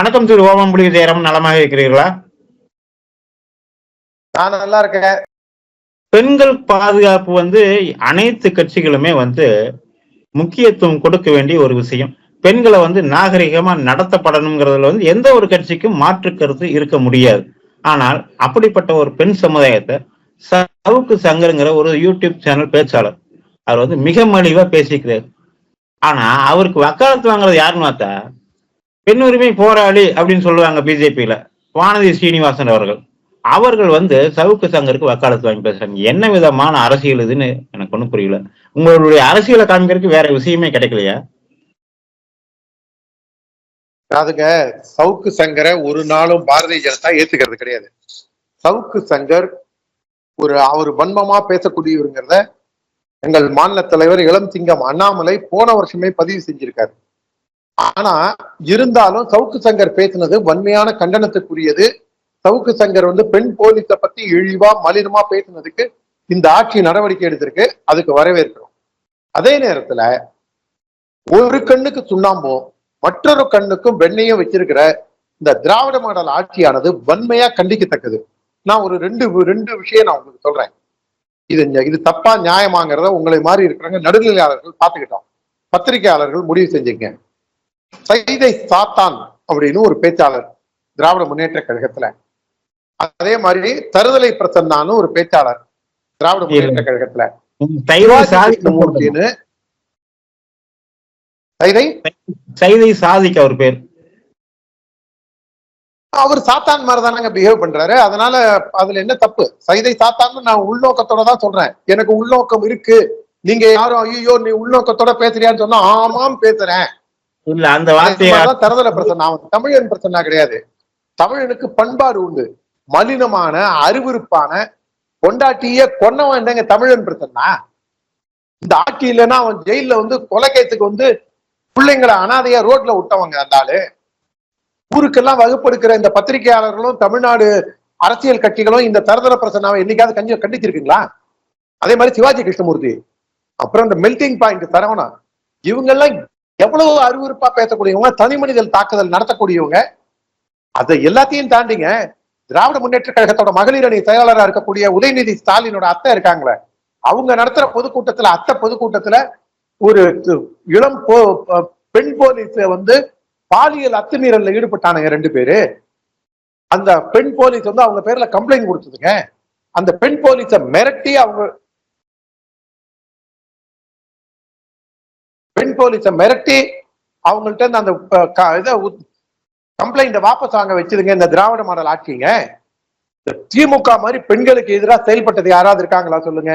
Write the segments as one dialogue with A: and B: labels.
A: வணக்கம் திரு ஓமம்புலி ஜெயராம் நலமாக இருக்கிறீர்களா?
B: நான் நல்லா இருக்கேன்.
A: பெண்கள் பாதுகாப்பு வந்து அனைத்து கட்சிகளுமே வந்து முக்கியத்துவம் கொடுக்க வேண்டிய ஒரு விஷயம். பெண்களை வந்து நாகரிகமா நடத்தப்படணுங்கிறதுல வந்து எந்த ஒரு கட்சிக்கும் மாற்று கருத்து இருக்க முடியாது. ஆனால் அப்படிப்பட்ட ஒரு பெண் சமுதாயத்தை சவுக்கு சங்கருங்கிற ஒரு யூடியூப் சேனல் பேச்சாளர் அவர் வந்து மிக மலிவா பேசிக்கிறார். ஆனா அவருக்கு வக்காலத்து வாங்குறது யாருன்னு பார்த்தா பெண் உரிமை போராளி அப்படின்னு சொல்லுவாங்க பிஜேபியில. வானதி சீனிவாசன் அவர்கள். அவர்கள் வந்து சவுக்கு சங்கருக்கு வக்காலத்து வாங்கி பேசுறாங்க. என்ன விதமான அரசியல் இதுன்னு எனக்கு ஒன்றும் புரியல. உங்களுடைய அரசியலை காமிக்கிறதுக்கு வேற விஷயமே கிடைக்கலையா?
B: அதுங்க சவுக்கு சங்கரை ஒரு நாளும் பாரதிய ஜனதா ஏத்துக்கிறது கிடையாது. சவுக்கு சங்கர் ஒரு அவர் வன்மமா பேசக்கூடியவருங்கிறத எங்கள் மாநில தலைவர் இளம் சிங்கம் அண்ணாமலை போன வருஷமே பதிவு செஞ்சிருக்காரு. ஆனா இருந்தாலும் சவுக்கு சங்கர் பேசினது வன்மையான கண்டனத்துக்குரியது. சவுக்கு சங்கர் வந்து பெண் போலீஸை பத்தி இழிவா மலினமா பேசினதுக்கு இந்த ஆட்சி நடவடிக்கை எடுத்திருக்கு. அதுக்கு வரவேற்கிறோம். அதே நேரத்துல ஒரு கண்ணுக்கு சுண்ணாம்பும் மற்றொரு கண்ணுக்கும் வெண்ணையும் வச்சிருக்கிற இந்த திராவிட மாடல் ஆட்சியானது வன்மையா கண்டிக்கத்தக்கது. நான் ஒரு ரெண்டு ரெண்டு விஷயம் நான் உங்களுக்கு சொல்றேன். இது இது தப்பா நியாயமாங்கிறத உங்களை மாதிரி இருக்கிறவங்க நடுநிலையாளர்கள் பார்த்துக்கிட்டோம். பத்திரிகையாளர்கள் முடிவு செஞ்சுங்க. சைதை சாத்தான் அப்படின்னு ஒரு பேச்சாளர் திராவிட முன்னேற்ற கழகத்துல. அதே மாதிரி தருதலை பிரசன்னான்னு ஒரு பேச்சாளர் திராவிட முன்னேற்ற கழகத்துல.
A: சைதை சாதிக்க
B: கிருஷ்ணமூர்த்தின்னு சைதை?
A: சைதை சாதிக்க அவர் பேர்.
B: அவர் சாத்தான் மாதிரி தானங்க பிஹேவ் பண்றாரு. அதனால அதுல என்ன தப்பு? சைதை சாத்தான்னு நான் உள்நோக்கத்தோட தான் சொல்றேன். எனக்கு உள்நோக்கம் இருக்கு. நீங்க யாரும் ஐயோ நீ உள்நோக்கத்தோட பேசுறியான்னு சொன்னா ஆமாம் பேசுறேன்.
A: இல்ல அந்த வார்த்தையை
B: தரதல பிரச்சனை. அவன் தமிழன் பிரச்சனை கிடையாது. தமிழனுக்கு பண்பாடு உண்டு. மலினமான அருவிருப்பான கொண்டாட்டிய கொன்னவன் என்னங்க தமிழன் பிரச்சனை இந்த ஆட்சி இல்லைன்னா அவன் ஜெயில வந்து கொலைக்கேத்துக்கு வந்து பிள்ளைங்களை அனாதையா ரோட்ல விட்டவங்க அந்த ஆளு. ஊருக்கெல்லாம் வகுப்பெடுக்கிற இந்த பத்திரிகையாளர்களும் தமிழ்நாடு அரசியல் கட்சிகளும் இந்த தரதர பிரச்சனாவை என்னைக்காவது கஞ்சி கண்டிச்சிருக்கீங்களா அதே மாதிரி சிவாஜி கிருஷ்ணமூர்த்தி. அப்புறம் இந்த மெல்டிங் பாயிண்ட் தரவனா இவங்க எல்லாம் எவ்வளவு அறிவுறுப்பா பேசக்கூடியவங்க தனி மனிதன் தாக்குதல் நடத்தக்கூடியவங்க அதை எல்லாத்தையும் தாண்டிங்க திராவிட முன்னேற்ற கழகத்தோட மகளிர் அணி செயலாளராக இருக்கக்கூடிய உதயநிதி ஸ்டாலினோட அத்தை இருக்காங்களே அவங்க நடத்துற பொதுக்கூட்டத்துல அத்தை பொதுக்கூட்டத்துல ஒரு இளம் பெண் போலீஸ வந்து பாலியல் அத்துமீறல்ல ஈடுபட்டானுங்க ரெண்டு பேரு. அந்த பெண் போலீஸ் வந்து அவங்க பேர்ல கம்ப்ளைண்ட் கொடுத்ததுங்க. அந்த பெண் போலீஸை மிரட்டி அவங்க பெண் போலீஸை மிரட்டி அவங்கள்ட்ட அந்த இதை கம்ப்ளைண்ட் வாபஸ் வாங்க வச்சதுங்க இந்த திராவிட மாடல் ஆட்சிங்க. திமுக மாதிரி பெண்களுக்கு எதிராக செயல்பட்டது யாராவது இருக்காங்களா சொல்லுங்க.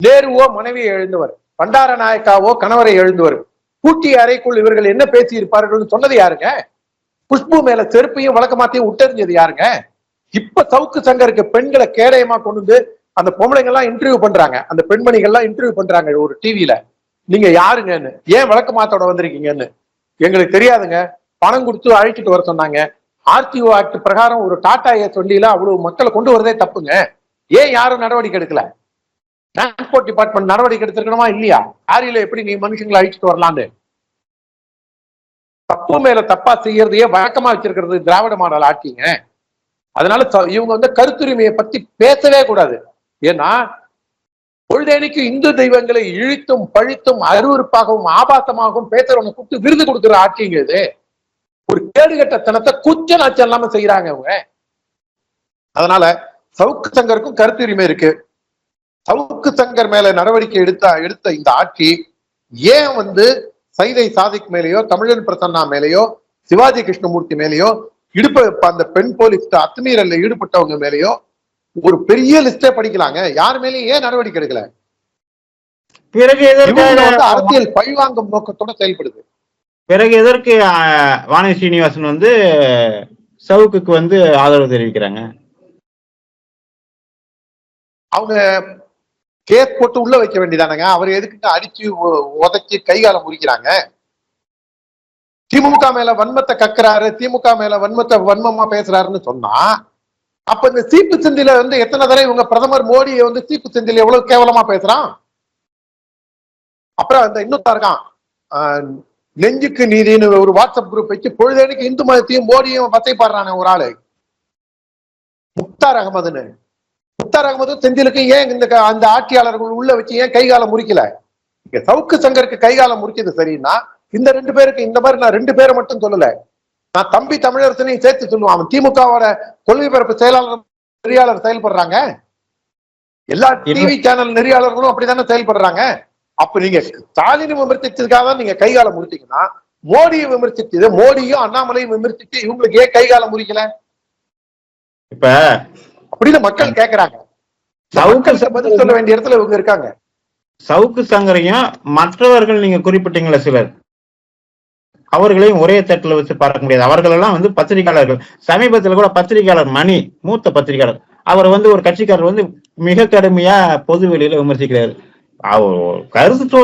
B: நேருவோ மனைவியை எழுந்தவர் பண்டார நாயக்காவோ கணவரை எழுந்தவர் கூட்டி அறைக்குள் இவர்கள் என்ன பேசி இருப்பார்கள் சொன்னது யாருங்க? குஷ்பு மேல செருப்பையும் வழக்கமாத்தையும் விட்டறிஞ்சது யாருங்க? இப்ப சவுக்கு சங்கருக்கு பெண்களை கேடயமா கொண்டு வந்து அந்த பொம்பளைங்கள்லாம் இன்டர்வியூ பண்றாங்க. அந்த பெண்மணிகள்லாம் இன்டர்வியூ பண்றாங்க ஒரு டிவியில நீங்க யாருங்கன்னு? ஏன் வழக்கமாத்தோட வந்திருக்கீங்கன்னு? எங்களுக்கு தெரியாதுங்க. பணம் கொடுத்து அழைச்சிட்டு வர சொன்னாங்க. ஆர்டிஓ ஆக்ட் பிரகாரம் ஒரு டாடா ஏஸ் வண்டியில அவ்வளவு மக்களை கொண்டு வரதே தப்புங்க. ஏன் யாரும் நடவடிக்கை எடுக்கல? டிரான்ஸ்போர்ட் டிபார்ட்மெண்ட் நடவடிக்கை எடுத்திருக்கணுமா? இல்லையா? ஆரியில எப்படி நீ மனுஷங்களை அழிச்சிட்டு வரலான்னு? தப்பு மேல தப்பா செய்யறதையே வழக்கமா வச்சிருக்கிறது திராவிட மாடல் ஆட்சிங்க. அதனால இவங்க வந்து கருத்துரிமையை பத்தி பேசவே கூடாது. ஏன்னா பொழுதேனைக்கு இந்து தெய்வங்களை இழித்தும் பழித்தும் அருவறுப்பாகவும் ஆபாசமாகவும் பேசுறவங்க கூப்பிட்டு விருது கொடுக்குற ஆட்சிங்க இது. ஒரு கேடுகட்டத்தனத்தை குச்ச நாச்சம் இல்லாம செய்யறாங்க அவங்க அதனால சவுக்கு சங்கருக்கும் கருத்துரிமை இருக்கு. சவுக்கு சங்கர் மேல நடவடிக்கை எடுத்த எடுத்த இந்த ஆட்சி ஏன் வந்து சைதை சாதிக் மேலேயோ தமிழன் பிரசன்னா மேலேயோ சிவாஜி கிருஷ்ணமூர்த்தி மேலேயோ இடுப்பு அந்த பெண் போலீஸ் அத்துமீறல்ல ஈடுபட்டவங்க மேலேயோ ஒரு பெரிய லிஸ்டே படிக்கலாங்க. யார் மேலேயும் ஏன் நடவடிக்கை எடுக்கல?
A: பிறகு
B: வந்து அரசியல் பழிவாங்கும் நோக்கத்தோட செயல்படுது.
A: பிறகு எதற்கு வானதி சீனிவாசன் வந்து சவுக்குக்கு வந்து ஆதரவு தெரிவிக்கிறாங்க?
B: அவங்க கேஸ் போட்டு உள்ள வைக்க வேண்டியதானங்க. அவர் எதுக்கு அடிச்சு உதச்சி கைகாலம் முறிக்கிறாங்க? திமுக மேல வன்மத்தை கக்குறாரு. திமுக மேல வன்மத்தை வன்மமா பேசுறாருன்னு சொன்னா அப்ப இந்த சீப்பு சிந்தில வந்து எத்தனை தடவை இவங்க பிரதமர் மோடியை வந்து சீப்பு சிந்தில எவ்வளவு கேவலமா பேசுறான்? அப்புறம் அந்த இன்னொருத்தா இருக்கான். நெஞ்சுக்கு நீதினு ஒரு வாட்ஸ்அப் குரூப் வச்சு பொழுதேனுக்கு இந்து மதத்தையும் மோடியும் வசைப்பாடுறானே ஒரு ஆளு. முக்தார் அகமதுன்னு. முக்தார் அகமது செந்திலுக்கு ஏன் இந்த க- அந்த ஆட்சியாளர்கள் உள்ள வச்சு ஏன் கைகாலம் முறிக்கல? இங்க சவுக்கு சங்கருக்கு கைகாலம் முறிச்சது சரின்னா இந்த ரெண்டு பேருக்கு இந்த மாதிரி நான் ரெண்டு பேரை மட்டும் சொல்லல. நான் தம்பி தமிழரசனையும் சேர்த்து சொல்லுவான். அவன் திமுகவோட கொள்கை பரப்பு செயலாளர் நெறியாளர் செயல்படுறாங்க. எல்லா டிவி சேனல் நெறியாளர்களும் அப்படித்தானே செயல்படுறாங்க. அப்ப நீங்க ஸ்டாலினை விமர்சிச்சதுக்காக தான் நீங்க கைகாலம் முடிச்சீங்கன்னா மோடியை விமர்சிச்சது மோடியும் அண்ணாமலையும் விமர்சிச்சு இவங்களுக்கு ஏன் கைகாலம் முறிக்கல?
A: இப்ப
B: அப்படின்னு மக்கள் கேக்குறாங்க.
A: சவுக்கு
B: பதில் சொல்ல வேண்டிய இடத்துல இவங்க இருக்காங்க.
A: சவுக்கு சங்கரையும் மற்றவர்கள் நீங்க குறிப்பிட்டீங்களா சிலர். அவர்களையும் ஒரே தட்டில் வச்சு பார்க்க முடியாது. அவர்கள் எல்லாம் வந்து பத்திரிகையாளர்கள். சமீபத்தில் கூட பத்திரிகையாளர் மணி மூத்த பத்திரிகையாளர் அவர் வந்து ஒரு கட்சிக்காரர் வந்து மிக கடுமையா பொது வெளியில விமர்சிக்கிறாரு. அவர் கருத்து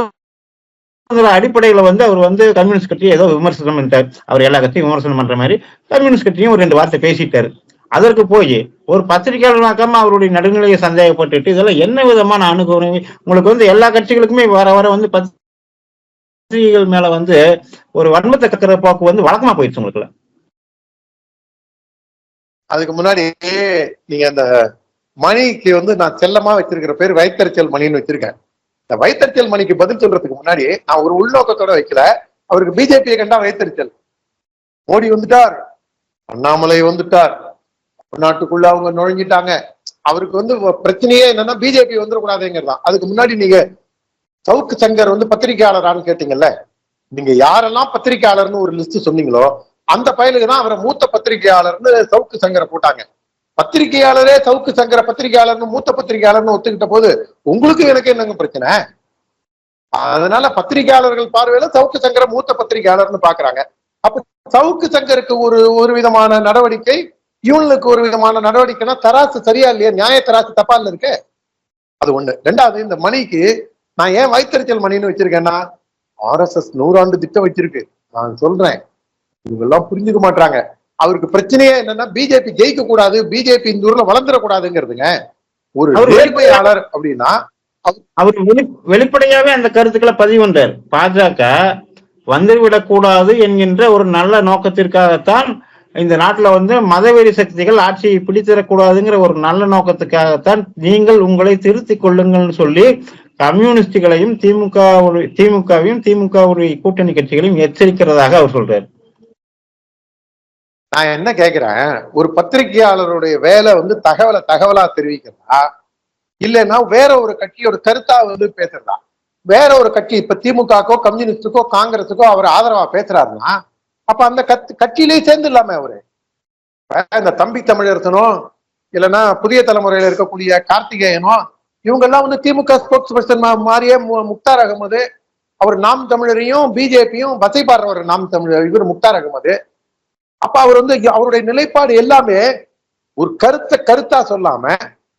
A: அடிப்படையில வந்து அவர் வந்து கம்யூனிஸ்ட் கட்சியை ஏதோ விமர்சனம் பண்ணிட்டார். அவர் எல்லா கட்சியும் விமர்சனம் பண்ற மாதிரி கம்யூனிஸ்ட் கட்சியும் ஒரு ரெண்டு வார்த்தை பேசிட்டாரு. அதற்கு போய் ஒரு பத்திரிகையாளர் அவருடைய நடுநிலையை சந்தேகப்பட்டுட்டு இதெல்லாம் என்ன விதமான அணுகுமுறை? உங்களுக்கு வந்து எல்லா கட்சிகளுக்குமே வர வர வந்து ஸ்திரீகள் மேல வந்து ஒரு வன்மத்தை கக்கிற போக்கு வந்து வழக்கமா போயிடுச்சு உங்களுக்குல
B: அதுக்கு முன்னாடி நீங்க அந்த மணிக்கு வந்து நான் செல்லமா வச்சிருக்கிற பேர் வைத்தறிச்சல் மணின்னு வச்சிருக்கேன். இந்த வைத்தறிச்சல் மணிக்கு பதில் சொல்றதுக்கு முன்னாடி நான் ஒரு உள்நோக்கத்தோட வைக்கல. அவருக்கு பிஜேபியை கண்டா வைத்தறிச்சல். மோடி வந்துட்டார். அண்ணாமலை வந்துட்டார். நாட்டுக்குள்ள அவங்க நுழைஞ்சிட்டாங்க. அவருக்கு வந்து பிரச்சனையே என்னன்னா பிஜேபி வந்துடக்கூடாதுங்கிறதா அதுக்கு முன்னாடி நீங்க சவுக்கு சங்கர் வந்து பத்திரிகையாளரான்னு கேட்டீங்கல்ல நீங்க யாரெல்லாம் பத்திரிகையாளர்னு ஒரு லிஸ்ட் சொன்னீங்களோ அந்த பயலுக்கு தான் அவரை மூத்த பத்திரிகையாளர்னு சவுக்கு சங்கரை போட்டாங்க. பத்திரிகையாளரே சவுக்கு சங்கர பத்திரிகையாளர்னு மூத்த பத்திரிகையாளர்னு ஒத்துக்கிட்ட போது உங்களுக்கு எனக்கு என்னங்க பிரச்சனை? அதனால பத்திரிகையாளர்கள் பார்வையில சவுக்கு சங்கர மூத்த பத்திரிகையாளர்னு பாக்குறாங்க. அப்ப சவுக்கு சங்கருக்கு ஒரு ஒரு விதமான நடவடிக்கை இவங்களுக்கு ஒரு விதமான நடவடிக்கைனா தராசு சரியா இல்லையா? நியாய தராசு தப்பா இல்ல இருக்கு? அது ஒண்ணு. ரெண்டாவது இந்த மணிக்கு நான் ஏன் வைத்தறிச்சல் மணின்னு வச்சிருக்கேன்னா ஆர்எஸ்எஸ் நூறாண்டு திட்டம் வச்சிருக்கு. நான் சொல்றேன். இவங்க எல்லாம் புரிஞ்சுக்க மாட்டாங்க அவருக்கு பிரச்சனையே என்னன்னா பிஜேபி ஜெயிக்க கூடாது பிஜேபி இந்த ஊர்ல வளர்ந்துடக்கூடாதுங்கிறதுங்க. ஒரு நேர்மையாளர் அப்படின்னா
A: அவர் வெளி வெளிப்படையாவே அந்த கருத்துக்களை பதிவு பண்றார். பாஜக வந்துவிடக் கூடாது என்கின்ற ஒரு நல்ல நோக்கத்திற்காகத்தான் இந்த நாட்டுல வந்து மதவெறி சக்திகள் ஆட்சியை பிடித்திடக்கூடாதுங்கிற ஒரு நல்ல நோக்கத்துக்காகத்தான் நீங்கள் உங்களை திருத்திக் கொள்ளுங்கள்னு சொல்லி கம்யூனிஸ்டுகளையும் திமுக திமுகவையும் திமுகவுடைய கூட்டணி கட்சிகளையும் எச்சரிக்கிறதாக அவர் சொல்றாரு.
B: நான் என்ன கேக்குறேன்? ஒரு பத்திரிகையாளருடைய வேலை வந்து தகவலை தகவலா தெரிவிக்கிறதா? இல்லைன்னா வேற ஒரு கட்சியோட கருத்தா வந்து பேசுறதா? வேற ஒரு கட்சி இப்ப திமுகக்கோ கம்யூனிஸ்டுக்கோ காங்கிரஸுக்கோ அவர் ஆதரவா பேசுறாருன்னா அப்ப அந்த கத் கட்சியிலேயே சேர்ந்து இல்லாம அவரு இந்த தம்பி தமிழரசனோ இல்லைன்னா புதிய தலைமுறையில இருக்கக்கூடிய கார்த்திகேயனும் இவங்க எல்லாம் வந்து திமுக ஸ்போர்ட்ஸ் பர்சன் மாதிரியே முக்தார் அகமது அவர் நாம் தமிழரையும் பிஜேபியும் வசைப்பாடுறவர் நாம் தமிழர் இவர் முக்தார் அகமது அப்ப அவர் வந்து அவருடைய நிலைப்பாடு எல்லாமே ஒரு கருத்தை கருத்தா சொல்லாம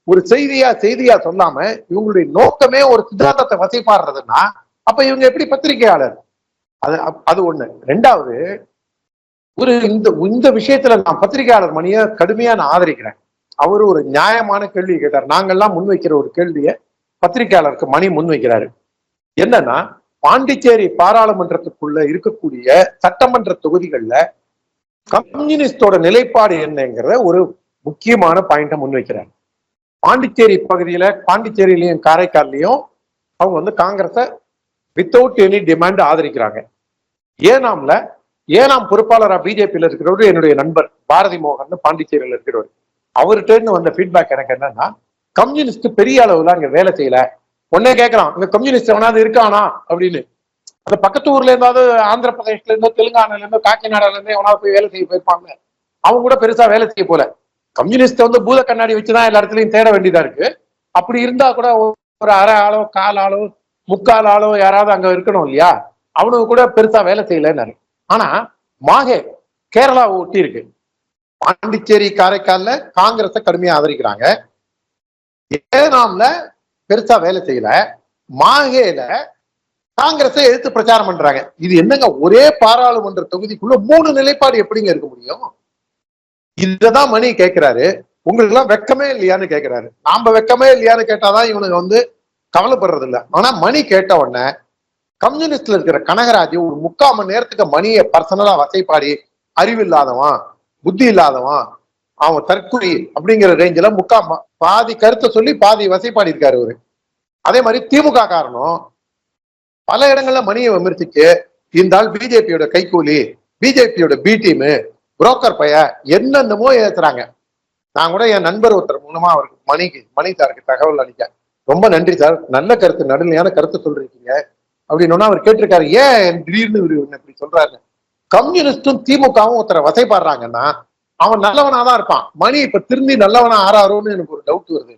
B: ஒரு செய்தியா செய்தியா சொல்லாம இவங்களுடைய நோக்கமே ஒரு சித்தாந்தத்தை வசைப்பாடுறதுன்னா அப்ப இவங்க எப்படி பத்திரிகையாளர்? அது அது ஒண்ணு. ரெண்டாவது ஒரு இந்த இந்த விஷயத்துல நான் பத்திரிகையாளர் மணியை கடுமையா நான் ஆதரிக்கிறேன். அவர் ஒரு நியாயமான கேள்வி கேட்டார். நாங்கெல்லாம் முன்வைக்கிற ஒரு கேள்வியை பத்திரிகையாளருக்கு மணி முன்வைக்கிறாரு. என்னன்னா பாண்டிச்சேரி பாராளுமன்றத்துக்குள்ள இருக்கக்கூடிய சட்டமன்ற தொகுதிகள்ல கம்யூனிஸ்டோட நிலைப்பாடு என்னங்கிறத ஒரு முக்கியமான பாயிண்டை முன்வைக்கிறார். பாண்டிச்சேரி பகுதியில பாண்டிச்சேரியிலையும் காரைக்கால்லையும் அவங்க வந்து காங்கிரஸ வித்தவுட் எனி டிமாண்ட் ஆதரிக்கிறாங்க. ஏனாம்ல ஏனாம் பொறுப்பாளரா பிஜேபியில இருக்கிறவர் என்னுடைய நண்பர் பாரதி மோகன் பாண்டிச்சேரியில இருக்கிறவர். அவர்கிட்ட வந்த ஃபீட்பேக் எனக்கு என்னன்னா கம்யூனிஸ்ட் பெரிய அளவுல அங்க வேலை செய்யல. உடனே கேட்கறான் இங்க கம்யூனிஸ்ட் எவனாவது இருக்கானா? அப்படின்னு. அந்த பக்கத்து ஊர்ல இருந்தாவது ஆந்திர பிரதேஷ்ல இருந்தோ தெலுங்கானால இருந்தோ காக்கிநாடால இருந்தோ எவனாவது போய் வேலை செய்ய போயிருப்பாங்க. அவங்க கூட பெருசா வேலை செய்ய போல. கம்யூனிஸ்ட் வந்து பூத கண்ணாடி வச்சுதான் எல்லா இடத்துலயும் தேட வேண்டியதா இருக்கு. அப்படி இருந்தா கூட ஒரு அரை ஆளோ கால் ஆளோ முக்கால் ஆளோ யாராவது அங்க இருக்கணும் இல்லையா? அவனுக்கு கூட பெருசா வேலை செய்யலன்னாரு. ஆனா மாகே கேரளா ஒட்டி இருக்கு. பாண்டிச்சேரி காரைக்கால்ல காங்கிரஸ கடுமையா ஆதரிக்கிறாங்க. ஏனாம்ல பெருசா வேலை செய்யல. மாஹேல காங்கிரஸை எடுத்து பிரச்சாரம் பண்றாங்க. இது என்னங்க ஒரே பாராளுமன்ற தொகுதிக்குள்ள மூணு நிலைப்பாடு எப்படிங்க இருக்க முடியும்? இததான் மணி கேட்கிறாரு உங்களுக்கு எல்லாம் வெக்கமே இல்லையான்னு கேட்கிறாரு நாம வெக்கமே இல்லையான்னு கேட்டாதான் இவனுக்கு வந்து கவலைப்படுறது இல்லை ஆனா மணி கேட்ட உடனே கம்யூனிஸ்ட்ல இருக்கிற கனகராஜ் ஒரு முக்கால் மணி நேரத்துக்கு மணியை பர்சனலா வசைப்பாடி அறிவில்லாதவன். புத்தி இல்லாதவன் அவன் தற்குறி அப்படிங்கிற ரேஞ்சில முக்கா பாதி கருத்தை சொல்லி பாதி வசைப்பாடி இருக்காரு அவரு அதே மாதிரி திமுக காரணம் பல இடங்கள்ல மணியை விமர்சிச்சு இந்த ஆள் பிஜேபியோட கைக்கூலி பிஜேபியோட பி டீமு புரோக்கர் பைய என்னென்னமோ ஏத்துறாங்க. நான் கூட என் நண்பர் ஒருத்தர் மூலமா அவருக்கு மணிக்கு மணி சாருக்கு தகவல் அளிக்க ரொம்ப நன்றி சார் நல்ல கருத்து நடுநிலையான கருத்து சொல்றீங்க அப்படின்னு அவர் கேட்டிருக்காரு. ஏன் திடீர்னு இவரு இப்படி சொல்றாரு கம்யூனிஸ்டும் திமுகவும் ஒருத்தரை வசைப்பாடுறாங்கன்னா அவன் நல்லவனா தான் இருப்பான். மணி இப்ப திரும்பி நல்லவனா ஆறாரோன்னு எனக்கு ஒரு டவுட் வருது.